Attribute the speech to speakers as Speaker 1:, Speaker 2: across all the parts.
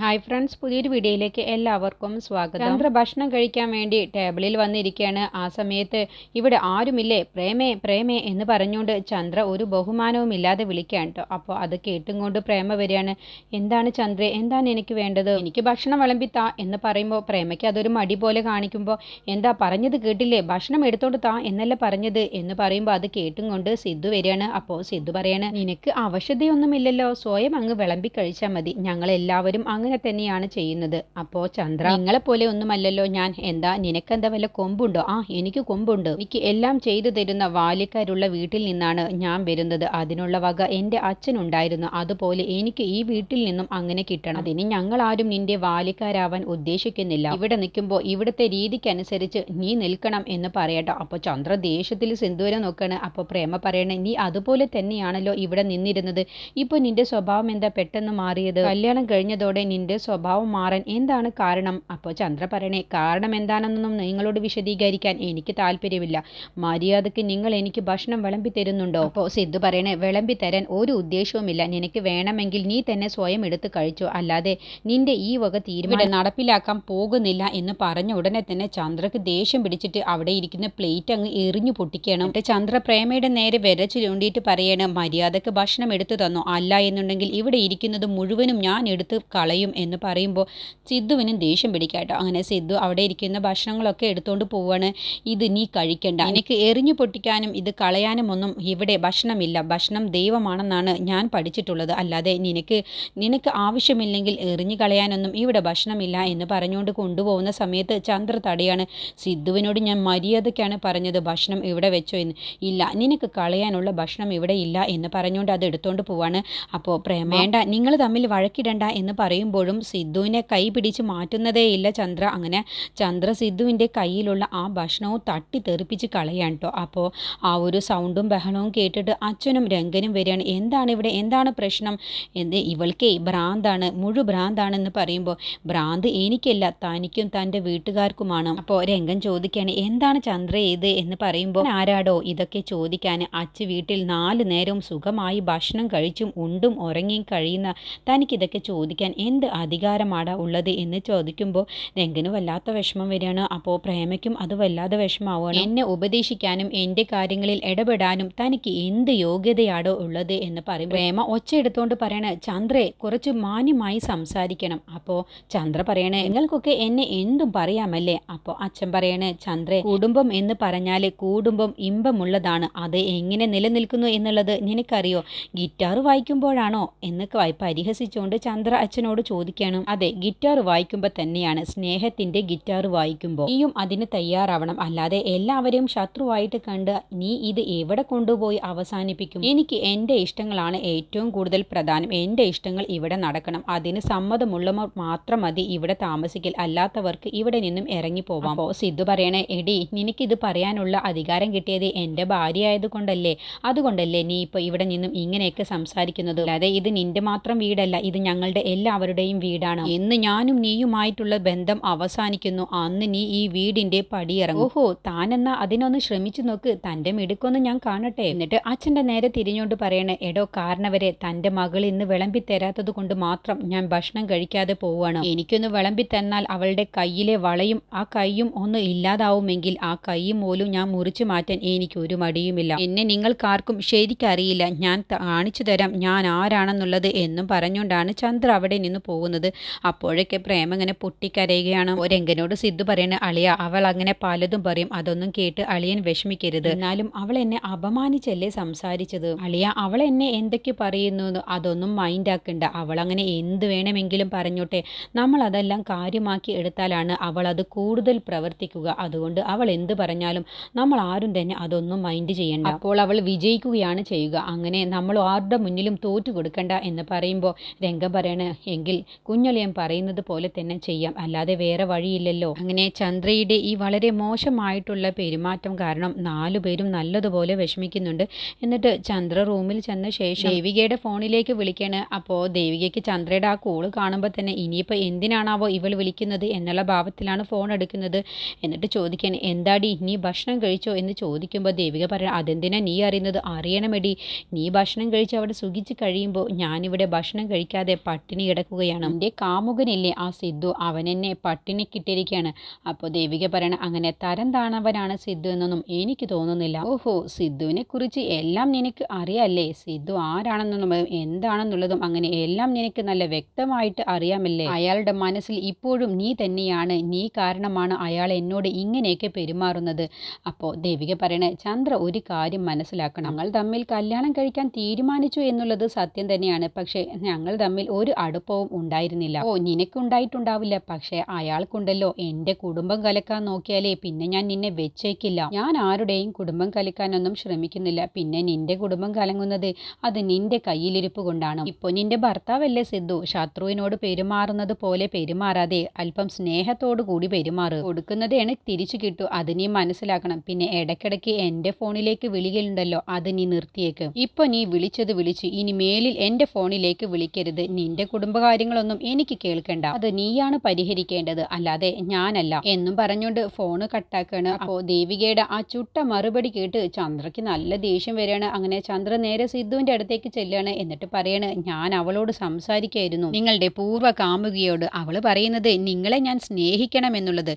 Speaker 1: Hi friends പുതിയൊരു വീഡിയോയിലേക്ക് എല്ലാവർക്കും സ്വാഗതം. ചന്ദ്ര ഭക്ഷണം കഴിക്കാൻ വേണ്ടി ടേബിളിൽ വന്നിരിക്കുകയാണ്. ആ സമയത്ത് ഇവിടെ ആരുമില്ലേ? പ്രേമേ പ്രേമേ എന്ന് പറഞ്ഞുകൊണ്ട് ചന്ദ്ര ഒരു ബഹുമാനവും ഇല്ലാതെ വിളിക്കുകയാണ് കേട്ടോ അപ്പോൾ അത് കേട്ടും കൊണ്ട് പ്രേമ വരികയാണ്. എന്താണ് ചന്ദ്ര എന്താണ് എനിക്ക് വേണ്ടത്? എനിക്ക് ഭക്ഷണം വിളമ്പി താ എന്ന് പറയുമ്പോൾ പ്രേമയ്ക്ക് അതൊരു മടി പോലെ കാണിക്കുമ്പോൾ എന്താ പറഞ്ഞത് കേട്ടില്ലേ? ഭക്ഷണം എടുത്തോണ്ട് താ എന്നല്ല പറഞ്ഞത്? എന്ന് പറയുമ്പോൾ അത് കേട്ടും കൊണ്ട് സിദ്ധു വരികയാണ്. അപ്പോൾ സിദ്ധു പറയാണ് നിനക്ക് ആവശ്യതയൊന്നുമില്ലല്ലോ സ്വയം അങ്ങ് വിളമ്പി കഴിച്ചാൽ മതി. ഞങ്ങളെല്ലാവരും അങ്ങനെ തന്നെയാണ് ചെയ്യുന്നത്. അപ്പോ ചന്ദ്ര നിങ്ങളെ പോലെ ഒന്നുമല്ലല്ലോ ഞാൻ. എന്താ നിനക്കെന്താ വല്ല കൊമ്പുണ്ടോ? ആ എനിക്ക് കൊമ്പുണ്ട്. എനിക്ക് എല്ലാം ചെയ്തു തരുന്ന വാല്യക്കാരുള്ള വീട്ടിൽ നിന്നാണ് ഞാൻ വരുന്നത്. അതിനുള്ള വക എന്റെ അച്ഛനുണ്ടായിരുന്നു. അതുപോലെ എനിക്ക് ഈ വീട്ടിൽ നിന്നും അങ്ങനെ കിട്ടണം. അതിന് ഞങ്ങൾ ആരും നിന്റെ വാല്യക്കാരാവാൻ ഉദ്ദേശിക്കുന്നില്ല. ഇവിടെ നിൽക്കുമ്പോൾ ഇവിടുത്തെ രീതിക്കനുസരിച്ച് നീ നിൽക്കണം എന്ന് പറയട്ടോ. അപ്പോൾ ചന്ദ്ര ദേഷ്യത്തിൽ സിന്ദൂരം നോക്കാണ്. അപ്പോൾ പ്രേമ പറയണേ നീ അതുപോലെ തന്നെയാണല്ലോ ഇവിടെ നിന്നിരുന്നത്. ഇപ്പോൾ നിന്റെ സ്വഭാവം എന്താ പെട്ടെന്ന് മാറിയത്? കല്യാണം കഴിഞ്ഞതോടെ നിന്റെ സ്വഭാവം മാറാൻ എന്താണ് കാരണം? അപ്പോൾ ചന്ദ്ര പറയണേ കാരണം എന്താണെന്നൊന്നും നിങ്ങളോട് വിശദീകരിക്കാൻ എനിക്ക് താല്പര്യമില്ല. മര്യാദയ്ക്ക് നിങ്ങൾ എനിക്ക് ഭക്ഷണം വിളമ്പി തരുന്നുണ്ടോ? അപ്പോൾ സിദ്ധു പറയണേ വിളമ്പി തരാൻ ഒരു ഉദ്ദേശവുമില്ല. നിനക്ക് വേണമെങ്കിൽ നീ തന്നെ സ്വയം എടുത്ത് കഴിച്ചു. അല്ലാതെ നിന്റെ ഈ വക തീരുമാനം നടപ്പിലാക്കാൻ പോകുന്നില്ല എന്ന് പറഞ്ഞ ഉടനെ തന്നെ ചന്ദ്രക്ക് ദേഷ്യം പിടിച്ചിട്ട് അവിടെ ഇരിക്കുന്ന പ്ലേറ്റ് അങ്ങ് എറിഞ്ഞു പൊട്ടിക്കണം. ചന്ദ്ര പ്രേമയുടെ നേരെ വിരച്ചു ചൂണ്ടിയിട്ട് പറയണം മര്യാദയ്ക്ക് ഭക്ഷണം എടുത്തു തന്നോ. അല്ല എന്നുണ്ടെങ്കിൽ ഇവിടെ ഇരിക്കുന്നത് മുഴുവനും ഞാൻ എടുത്ത് കളയും. എന്ന് പറയുമ്പോൾ സിദ്ധുവിന് ദേഷ്യം പിടിക്കാട്ടോ അങ്ങനെ സിദ്ധു അവിടെ ഇരിക്കുന്ന ഭക്ഷണങ്ങളൊക്കെ എടുത്തുകൊണ്ട് പോവാണ്. ഇത് നീ കഴിക്കണ്ട. എനിക്ക് എറിഞ്ഞു പൊട്ടിക്കാനും ഇത് കളയാനും ഒന്നും ഇവിടെ ഭക്ഷണമില്ല. ഭക്ഷണം ദൈവമാണെന്നാണ് ഞാൻ പഠിച്ചിട്ടുള്ളത്. അല്ലാതെ നിനക്ക് നിനക്ക് ആവശ്യമില്ലെങ്കിൽ എറിഞ്ഞു കളയാനൊന്നും ഇവിടെ ഭക്ഷണമില്ല എന്ന് പറഞ്ഞുകൊണ്ട് കൊണ്ടുപോകുന്ന സമയത്ത് ചന്ദ്ര തടയാണ്. സിദ്ധുവിനോട് ഞാൻ മര്യാദയ്ക്കാണ് പറഞ്ഞത് ഭക്ഷണം ഇവിടെ വെച്ചോ എന്ന്. ഇല്ല നിനക്ക് കളയാനുള്ള ഭക്ഷണം ഇവിടെ ഇല്ല എന്ന് പറഞ്ഞുകൊണ്ട് അത് എടുത്തുകൊണ്ട് പോവാണ്. അപ്പോൾ പ്രേമ വേണ്ട നിങ്ങൾ തമ്മിൽ വഴക്കിടണ്ട എന്ന് പറയുമ്പോഴും സിദ്ധുവിനെ കൈ പിടിച്ച് മാറ്റുന്നതേയില്ല ചന്ദ്ര. അങ്ങനെ ചന്ദ്ര സിദ്ധുവിന്റെ കയ്യിലുള്ള ആ ഭക്ഷണവും തട്ടി തെറിപ്പിച്ച് കളയാണ് കേട്ടോ. അപ്പോൾ ആ ഒരു സൗണ്ടും ബഹളവും കേട്ടിട്ട് അച്ഛനും രംഗനും വരികയാണ്. എന്താണ് ഇവിടെ? എന്താണ് പ്രശ്നം? എന്ത് ഇവൾക്കേ ഭ്രാന്താണ് മുഴു ഭ്രാന്താണെന്ന് പറയുമ്പോൾ ഭ്രാന്ത് എനിക്കല്ല തനിക്കും തന്റെ വീട്ടുകാർക്കുമാണ്. അപ്പോൾ രംഗൻ ചോദിക്കുകയാണ് എന്താണ് ചന്ദ്ര ഇത്? എന്ന് പറയുമ്പോൾ ആരാടോ? ഇതൊക്കെ ചോദിക്കാൻ അച്ഛ വീട്ടിൽ നാല് നേരവും സുഖമായി ഭക്ഷണം കഴിച്ചും ഉണ്ടും ഉറങ്ങിയും കഴിയുന്ന തനിക്കിതൊക്കെ ചോദിക്കാൻ എന്ത് അധികാരമാടാ ഉള്ളത് എന്ന് ചോദിക്കുമ്പോൾ രംഗന് വല്ലാത്ത വിഷമം വരികയാണ്. അപ്പോൾ പ്രേമയ്ക്കും അത് വല്ലാതെ വിഷമാവുകയാണ് എന്നെ ഉപദേശിക്കാനും എന്റെ കാര്യങ്ങളിൽ ഇടപെടാനും തനിക്ക് എന്ത് യോഗ്യതയാണ് ഉള്ളത് എന്ന് പറയും പ്രേമ ഒച്ച എടുത്തുകൊണ്ട് പറയണ ചന്ദ്രെ കുറച്ച് മാന്യമായി സംസാരിക്കണം. അപ്പോൾ ചന്ദ്ര പറയണേ നിങ്ങൾക്കൊക്കെ എന്നെ എന്തും പറയാമല്ലേ? അപ്പോൾ അച്ഛൻ പറയണേ ചന്ദ്രെ കുടുംബം എന്ന് പറഞ്ഞാൽ കുടുംബം ഇമ്പമുള്ളതാണ്. അത് എങ്ങനെ നിലനിൽക്കുന്നു എന്നുള്ളത് നിനക്കറിയോ? ഗിറ്റാർ വായിക്കുമ്പോഴാണോ? എന്നൊക്കെ വായി പരിഹസിച്ചുകൊണ്ട് ചന്ദ്ര അച്ഛനോട് ചോദിക്കണം. അതെ ഗിറ്റാർ വായിക്കുമ്പോൾ തന്നെയാണ് സ്നേഹത്തിന്റെ ഗിറ്റാർ വായിക്കുമ്പോൾ നീയും അതിന് തയ്യാറാവണം. അല്ലാതെ എല്ലാവരെയും ശത്രുവായിട്ട് കണ്ട് നീ ഇത് എവിടെ കൊണ്ടുപോയി അവസാനിപ്പിക്കും? എനിക്ക് എന്റെ ഇഷ്ടങ്ങളാണ് ഏറ്റവും കൂടുതൽ പ്രധാനം. എന്റെ ഇഷ്ടങ്ങൾ ഇവിടെ നടക്കണം. അതിന് സമ്മതമുള്ളവർ മാത്രം മതി ഇവിടെ താമസിക്കൽ. അല്ലാത്തവർക്ക് ഇവിടെ നിന്നും ഇറങ്ങി പോവാം. അപ്പോൾ സിദ്ധു പറയണേ എടി ഇത് പറയാനുള്ള അധികാരം കിട്ടിയത് എന്റെ ഭാര്യ ആയതുകൊണ്ടല്ലേ അതുകൊണ്ടല്ലേ നീ ഇപ്പോൾ ഇവിടെ നിന്നും ഇങ്ങനെയൊക്കെ സംസാരിക്കുന്നത്? അല്ലാതെ ഇത് നിന്റെ മാത്രം വീടല്ല. ഇത് ഞങ്ങളുടെ എല്ലാവരുടെയും വീടാണ്. ഇന്ന് ഞാനും നീയുമായിട്ടുള്ള ബന്ധം അവസാനിക്കുന്നു. അന്ന് നീ ഈ വീടിന്റെ പടിയിറങ്ങും. ഓഹോ താനെന്നാ അതിനൊന്ന് ശ്രമിച്ചു നോക്ക്. തന്റെ മിടുക്കൊന്ന് ഞാൻ കാണട്ടെ. എന്നിട്ട് അച്ഛന്റെ നേരെ തിരിഞ്ഞുകൊണ്ട് പറയണേ എടോ കാരണവരെ തന്റെ മകൾ ഇന്ന് വിളമ്പി തരാത്തത് കൊണ്ട് മാത്രം ഞാൻ ഭക്ഷണം കഴിക്കാതെ പോവുകയാണ് എനിക്കൊന്ന് വിളമ്പി തന്നാൽ അവളുടെ കയ്യിലെ വളയും ആ കൈയും ഒന്ന് ഇല്ലാതാവുമെങ്കിൽ ആ കൈയും പോലും ഞാൻ മുറിച്ചു മാറ്റാൻ എനിക്ക് ഒരു മടിയുമില്ല. എന്നെ നിങ്ങൾക്കാർക്കും ശരിക്കറിയില്ല. ഞാൻ കാണിച്ചു തരാം ഞാൻ ആരാണെന്നുള്ളത് എന്നും പറഞ്ഞുകൊണ്ടാണ് ചന്ദ്ര അവിടെ നിന്ന് പോകുന്നത്. അപ്പോഴൊക്കെ പ്രേമ ഇങ്ങനെ പൊട്ടിക്കരയുകയാണ്. രംഗനോട് സിദ്ധു പറയുന്നത് അളിയ അവൾ അങ്ങനെ പലതും പറയും. അതൊന്നും കേട്ട് അളിയൻ വിഷമിക്കരുത്. എന്നാലും അവൾ എന്നെ അപമാനിച്ചല്ലേ സംസാരിച്ചത്? അളിയ അവൾ എന്നെ എന്തൊക്കെ പറയുന്നു? അതൊന്നും മൈൻഡ് ആക്കണ്ട. അവൾ അങ്ങനെ എന്ത് വേണമെങ്കിലും പറഞ്ഞോട്ടെ. നമ്മൾ അതെല്ലാം കാര്യമാക്കി എടുത്താലാണ് അവൾ അത് കൂടുതൽ പ്രവർത്തിക്കുക. അതുകൊണ്ട് അവൾ എന്ത് പറഞ്ഞാലും നമ്മൾ ആരും തന്നെ അതൊന്നും മൈൻഡ് ചെയ്യണ്ട. അപ്പോൾ അവൾ വിജയിക്കുകയാണ് ചെയ്യുക. അങ്ങനെ നമ്മൾ ആരുടെ മുന്നിലും തോറ്റു കൊടുക്കണ്ട എന്ന് പറയുമ്പോൾ രംഗം പറയണ എങ്കിൽ കുഞ്ഞളിയൻ പറയുന്നത് പോലെ തന്നെ ചെയ്യാം. അല്ലാതെ വേറെ വഴിയില്ലല്ലോ. അങ്ങനെ ചന്ദ്രയുടെ ഈ വളരെ മോശമായിട്ടുള്ള പെരുമാറ്റം കാരണം നാലു പേരും നല്ലതുപോലെ വിഷമിക്കുന്നുണ്ട്. എന്നിട്ട് ചന്ദ്ര റൂമിൽ ചെന്ന ശേഷം ദേവികയുടെ ഫോണിലേക്ക് വിളിക്കണ് അപ്പോൾ ദേവികയ്ക്ക് ചന്ദ്രയുടെ ആ കോൾ കാണുമ്പോൾ തന്നെ ഇനിയിപ്പോൾ എന്തിനാണാവോ ഇവൾ വിളിക്കുന്നത് എന്നുള്ള ഭാവത്തിലാണ് ഫോൺ എടുക്കുന്നത്. എന്നിട്ട് ചോദിക്കാൻ എന്താടി നീ ഭക്ഷണം കഴിച്ചോ? എന്ന് ചോദിക്കുമ്പോൾ ദേവിക പറയാം അതെന്തിനാ നീ അറിയുന്നത്? അറിയണമെടി. നീ ഭക്ഷണം കഴിച്ച് അവിടെ സുഖിച്ച് കഴിയുമ്പോൾ ഞാനിവിടെ ഭക്ഷണം കഴിക്കാതെ പട്ടിണി കിടക്കുകയാണ്
Speaker 2: പോവുകയാണ് എന്റെ കാമുകനില്ലേ? ആ സിദ്ധു അവനെന്നെ പട്ടിണിക്കിട്ടിരിക്കുകയാണ് അപ്പോൾ ദേവിക പറയണ അങ്ങനെ തരം താണവനാണ് സിദ്ധു എന്നൊന്നും എനിക്ക് തോന്നുന്നില്ല. ഓഹോ സിദ്ധുവിനെ കുറിച്ച് എല്ലാം നിനക്ക് അറിയാമല്ലേ സിദ്ധു ആരാണെന്നൊന്നും എന്താണെന്നുള്ളതും അങ്ങനെ എല്ലാം നിനക്ക് നല്ല വ്യക്തമായിട്ട് അറിയാമല്ലേ? അയാളുടെ മനസ്സിൽ ഇപ്പോഴും നീ തന്നെയാണ്. നീ കാരണമാണ് അയാൾ എന്നോട് ഇങ്ങനെയൊക്കെ പെരുമാറുന്നത്. അപ്പോൾ ദേവിക പറയണേ ചന്ദ്ര ഒരു കാര്യം മനസ്സിലാക്കണം. ഞങ്ങൾ തമ്മിൽ കല്യാണം കഴിക്കാൻ തീരുമാനിച്ചു എന്നുള്ളത് സത്യം തന്നെയാണ്. പക്ഷേ ഞങ്ങൾ തമ്മിൽ ഒരു അടുപ്പവും ഉണ്ടായിരുന്നില്ല. ഓ നിനക്കുണ്ടായിട്ടുണ്ടാവില്ല. പക്ഷേ അയാൾക്കുണ്ടല്ലോ. എന്റെ കുടുംബം കലക്കാൻ നോക്കിയാലേ പിന്നെ ഞാൻ നിന്നെ വെച്ചേക്കില്ല. ഞാൻ ആരുടെയും കുടുംബം കലക്കാനൊന്നും ശ്രമിക്കുന്നില്ല. പിന്നെ നിന്റെ കുടുംബം കലങ്ങുന്നത് അത് നിന്റെ കയ്യിലിരിപ്പ് കൊണ്ടാണ്. ഇപ്പൊ നിന്റെ ഭർത്താവല്ലേ സിദ്ധു? ശത്രുവിനോട് പെരുമാറുന്നത് പോലെ പെരുമാറാതെ അല്പം സ്നേഹത്തോടു കൂടി പെരുമാറു. കൊടുക്കുന്നത് എനിക്ക് തിരിച്ചു കിട്ടു. അത് നീ മനസ്സിലാക്കണം. പിന്നെ ഇടയ്ക്കിടയ്ക്ക് എന്റെ ഫോണിലേക്ക് വിളികളുണ്ടല്ലോ അത് നീ നിർത്തിയേക്ക്. ഇപ്പൊ നീ വിളിച്ചത് വിളിച്ചു. ഇനി മേലിൽ എന്റെ ഫോണിലേക്ക് വിളിക്കരുത്. നിന്റെ കുടുംബകാര്യങ്ങളൊന്നും എനിക്ക് കേൾക്കേണ്ട. അത് നീയാണ് പരിഹരിക്കേണ്ടത്. അല്ലാതെ ഞാനല്ല. എന്നും പറഞ്ഞുകൊണ്ട് ഫോണ് കട്ടാക്കാണ് അപ്പോ ദേവികയുടെ ആ ചുട്ട മറുപടി കേട്ട് ചന്ദ്രയ്ക്ക് നല്ല ദേഷ്യം വരികയാണ്. അങ്ങനെ ചന്ദ്ര നേരെ സിദ്ധുവിന്റെ അടുത്തേക്ക് ചെല്ലുകയാണ്. എന്നിട്ട് പറയാണ് ഞാൻ അവളോട് സംസാരിക്കായിരുന്നു. നിങ്ങളുടെ പൂർവ കാമുകിയോട് അവൾ പറയുന്നത് നിങ്ങളെ ഞാൻ സ്നേഹിക്കണം എന്നുള്ളത്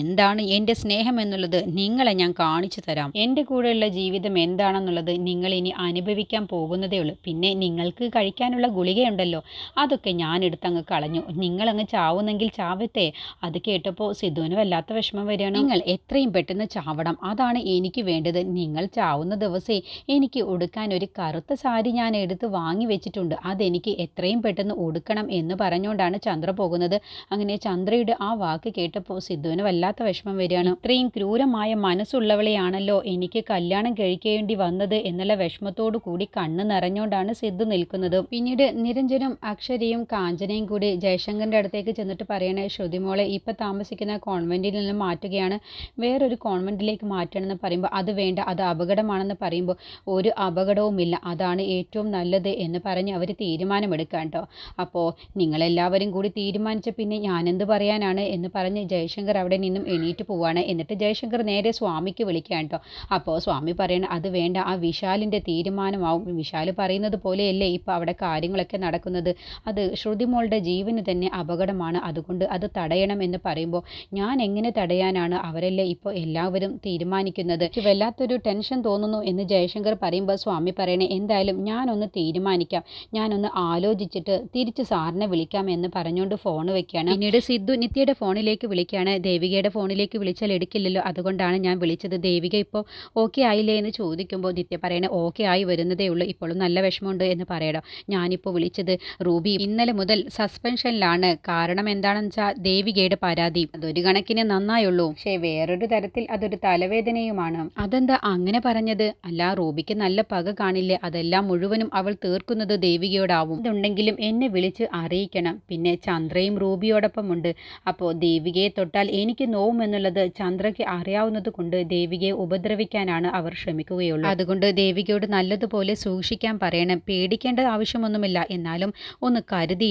Speaker 2: എന്താണ് എന്റെ സ്നേഹം എന്നുള്ളത്? നിങ്ങളെ ഞാൻ കാണിച്ചു തരാം. എന്റെ കൂടെയുള്ള ജീവിതം എന്താണെന്നുള്ളത് നിങ്ങൾ ഇനി അനുഭവിക്കാൻ പോകുന്നതേ ഉള്ളൂ. പിന്നെ നിങ്ങൾക്ക് കഴിക്കാനുള്ള ഗുളികയുണ്ടല്ലോ. അതൊക്കെ ഞാൻ എടുത്തങ്ങ് കളഞ്ഞു. നിങ്ങൾ നിങ്ങളങ്ങ് ചാവുന്നെങ്കിൽ ചാവത്തെ അത് കേട്ടപ്പോൾ സിദ്ധുവിന് വല്ലാത്ത വിഷമം വരികയാണ്. നിങ്ങൾ എത്രയും പെട്ടെന്ന് ചാവണം. അതാണ് എനിക്ക് വേണ്ടത്. നിങ്ങൾ ചാവുന്ന ദിവസേ എനിക്ക് ഉടുക്കാൻ ഒരു കറുത്ത സാരി ഞാൻ എടുത്ത് വാങ്ങി വെച്ചിട്ടുണ്ട്. അതെനിക്ക് എത്രയും പെട്ടെന്ന് ഉടുക്കണം എന്ന് പറഞ്ഞുകൊണ്ടാണ് ചന്ദ്ര പോകുന്നത്. അങ്ങനെ ചന്ദ്രയുടെ ആ വാക്ക് കേട്ടപ്പോൾ സിദ്ധുവിന് വല്ലാത്ത വിഷമം വരികയാണ്. ഇത്രയും ക്രൂരമായ മനസ്സുള്ളവളെയാണല്ലോ എനിക്ക് കല്യാണം കഴിക്കേണ്ടി വന്നത് എന്നുള്ള വിഷമത്തോടു കൂടി കണ്ണ് നിറഞ്ഞുകൊണ്ടാണ് സിദ്ധു നിൽക്കുന്നത്. പിന്നീട് നിരഞ്ജനും അക്ഷരയും കാഞ്ചനയും കൂടി ജയശങ്കറിന്റെ അടുത്തേക്ക് ചെന്നിട്ട് പറയണേ ശ്രുതിമോളെ ഇപ്പം താമസിക്കുന്ന കോൺവെന്റിൽ നിന്ന് മാറ്റുകയാണ്. വേറൊരു കോൺവെന്റിലേക്ക് മാറ്റണമെന്ന് പറയുമ്പോൾ അത് വേണ്ട അത് അപകടമാണെന്ന് പറയുമ്പോൾ ഒരു അപകടവുമില്ല. അതാണ് ഏറ്റവും നല്ലത് എന്ന് പറഞ്ഞ് അവർ തീരുമാനമെടുക്കാം കേട്ടോ അപ്പോൾ നിങ്ങളെല്ലാവരും കൂടി തീരുമാനിച്ച പിന്നെ ഞാനെന്ത് പറയാനാണ് എന്ന് പറഞ്ഞ് ജയശങ്കർ അവിടെ നിന്നും എണീറ്റ് പോവാണ്. എന്നിട്ട് ജയശങ്കർ നേരെ സ്വാമിക്ക് വിളിക്കാൻ കേട്ടോ അപ്പോൾ സ്വാമി പറയണ അത് വേണ്ട ആ വിശാലിന്റെ തീരുമാനമാവും. വിശാൽ പറയുന്നത് പോലെയല്ലേ ഇപ്പോൾ അവിടെ കാര്യങ്ങളൊക്കെ നടക്കുന്നത്. അത് ശ്രുതിമോളുടെ ജീവന് തന്നെ അപകടമാണ്. അതുകൊണ്ട് അത് തടയണം എന്ന് പറയുമ്പോൾ ഞാൻ എങ്ങനെ തടയാനാണ് അവരല്ലേ ഇപ്പോൾ എല്ലാവരും തീരുമാനിക്കുന്നത്? വല്ലാത്തൊരു ടെൻഷൻ തോന്നുന്നു എന്ന് ജയശങ്കർ പറയുമ്പോൾ സ്വാമി പറയണേ എന്തായാലും ഞാനൊന്ന് തീരുമാനിക്കാം. ഞാനൊന്ന് ആലോചിച്ചിട്ട് തിരിച്ച് സാറിനെ വിളിക്കാം എന്ന് പറഞ്ഞുകൊണ്ട് ഫോൺ വെക്കുകയാണ്. പിന്നീട് സിദ്ധു നിത്യയുടെ ഫോണിലേക്ക് വിളിക്കുകയാണ്. ദേവികയുടെ ഫോണിലേക്ക് വിളിച്ചാൽ എടുക്കില്ലല്ലോ. അതുകൊണ്ടാണ് ഞാൻ വിളിച്ചത്. ദേവിക ഇപ്പോൾ ഓക്കെ ആയില്ലേ എന്ന് ചോദിക്കുമ്പോൾ നിത്യ പറയണേ ഓക്കെ ആയി വരുന്നതേ ഉള്ളൂ. ഇപ്പോഴും നല്ല വിഷമമുണ്ട് എന്ന് പറയണം. ഞാനിപ്പോൾ വിളിച്ചത് റൂബി ഇന്നലെ മുതൽ സസ്പെൻഷനിലാണ്. കാരണം എന്താണെന്ന് വെച്ചാൽ ദേവികയുടെ പരാതി. അതൊരു കണക്കിന് നന്നായുള്ളൂ. പക്ഷേ വേറൊരു തരത്തിൽ അതൊരു തലവേദനയുമാണ്. അതെന്താ അങ്ങനെ പറഞ്ഞത്? അല്ല റൂബിക്ക് നല്ല പക കാണില്ലേ? അതെല്ലാം മുഴുവനും അവൾ തീർക്കുന്നത് ദേവികയോടാവും. ഇതുണ്ടെങ്കിലും എന്നെ വിളിച്ച് അറിയിക്കണം. പിന്നെ ചന്ദ്രയും റൂബിയോടൊപ്പമുണ്ട്. അപ്പോൾ ദേവികയെ തൊട്ടാൽ എനിക്ക് നോവുമെന്നുള്ളത് ചന്ദ്രയ്ക്ക് അറിയാവുന്നത് കൊണ്ട് ദേവികയെ ഉപദ്രവിക്കാനാണ് അവർ ശ്രമിക്കുകയുള്ളൂ. അതുകൊണ്ട് ദേവികയോട് നല്ലതുപോലെ സൂക്ഷിക്കാൻ പറയണം. പേടിക്കേണ്ട ആവശ്യമൊന്നുമില്ല. എന്നാലും ഒന്ന്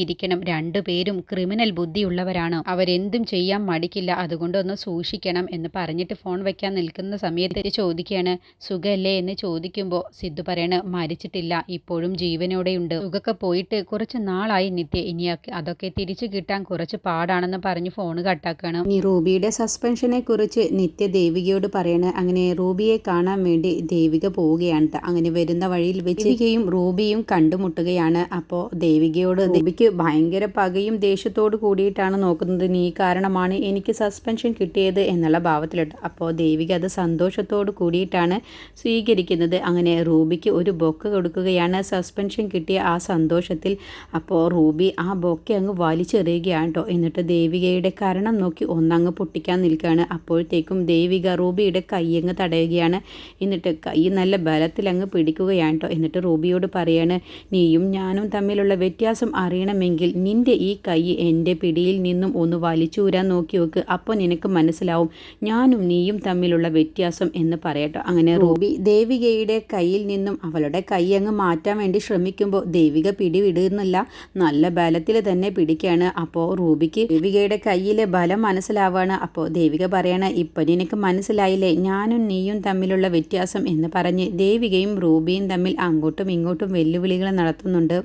Speaker 2: കരുതിയിരിക്കണം രണ്ടുപേരും ക്രിമിനൽ ബുദ്ധിയുള്ളവരാണ്. അവരെന്തും ചെയ്യാൻ മടിക്കില്ല. അതുകൊണ്ടൊന്ന് സൂക്ഷിക്കണം എന്ന് പറഞ്ഞിട്ട് ഫോൺ വെക്കാൻ നിൽക്കുന്ന സമയത്ത് ചോദിക്കുകയാണ്. സുഖല്ലേ? എന്ന് ചോദിക്കുമ്പോൾ സിദ്ധു പറയണ് മരിച്ചിട്ടില്ല. ഇപ്പോഴും ജീവനോടെയുണ്ട്. സുഖമൊക്കെ പോയിട്ട് കുറച്ച് നാളായി നിത്യ. ഇനി അതൊക്കെ തിരിച്ചു കിട്ടാൻ കുറച്ച് പാടാണെന്ന് പറഞ്ഞ് ഫോൺ കട്ടാക്കണം
Speaker 1: ഇനി റൂബിയുടെ സസ്പെൻഷനെ കുറിച്ച് നിത്യ ദേവികയോട് പറയണ. അങ്ങനെ റൂബിയെ കാണാൻ വേണ്ടി ദേവിക പോവുകയാണ് അങ്ങനെ വരുന്ന വഴിയിൽ വെച്ച് റൂബിയും കണ്ടുമുട്ടുകയാണ്. അപ്പോൾ ദേവികയോട് ദേവിക്ക് ഭയങ്കര പകയും ദേഷ്യത്തോട് കൂടിയിട്ടാണ് നോക്കുന്നത്. നീ കാരണമാണ് എനിക്ക് സസ്പെൻഷൻ കിട്ടിയത് എന്നുള്ള ഭാവത്തിലുണ്ട് അപ്പോൾ ദേവിക അത് സന്തോഷത്തോട് കൂടിയിട്ടാണ് സ്വീകരിക്കുന്നത്. അങ്ങനെ റൂബിക്ക് ഒരു ബൊക്ക് കൊടുക്കുകയാണ്. സസ്പെൻഷൻ കിട്ടിയ ആ സന്തോഷത്തിൽ അപ്പോൾ റൂബി ആ ബൊക്കെ അങ്ങ് വലിച്ചെറിയുകയാണ് കേട്ടോ. എന്നിട്ട് ദേവികയുടെ കരണം നോക്കി ഒന്നങ്ങ് പൊട്ടിക്കാൻ നിൽക്കുകയാണ്. അപ്പോഴത്തേക്കും ദേവിക റൂബിയുടെ കൈയങ്ങ് തടയുകയാണ്. എന്നിട്ട് കൈ നല്ല ബലത്തിൽ അങ്ങ് പിടിക്കുകയാണ് കേട്ടോ. എന്നിട്ട് റൂബിയോട് പറയാണ് നീയും ഞാനും തമ്മിലുള്ള വ്യത്യാസം അറിയണമെങ്കിൽ നിന്റെ ഈ കൈ എന്റെ പിടിയിൽ നിന്നും ഒന്ന് വലിച്ചൂരാൻ നോക്കി വെക്ക്. അപ്പോൾ നിനക്ക് മനസ്സിലാവും ഞാനും നീയും തമ്മിലുള്ള വ്യത്യാസം എന്ന് പറയട്ടോ. അങ്ങനെ റൂബി ദേവികയുടെ കയ്യിൽ നിന്നും അവളുടെ കൈ അങ്ങ് മാറ്റാൻ വേണ്ടി ശ്രമിക്കുമ്പോൾ ദേവിക പിടിവിടുന്നില്ല. നല്ല ബലത്തിൽ തന്നെ പിടിക്കുകയാണ് അപ്പോൾ റൂബിക്ക് ദേവികയുടെ കയ്യിലെ ബലം മനസ്സിലാവാണ്. അപ്പോൾ ദേവിക പറയണ ഇപ്പം നിനക്ക് മനസ്സിലായില്ലേ? ഞാനും നീയും തമ്മിലുള്ള വ്യത്യാസം എന്ന് പറഞ്ഞ് ദേവികയും റൂബിയും തമ്മിൽ അങ്ങോട്ടും ഇങ്ങോട്ടും വെല്ലുവിളികൾ നടത്തുന്നുണ്ട്.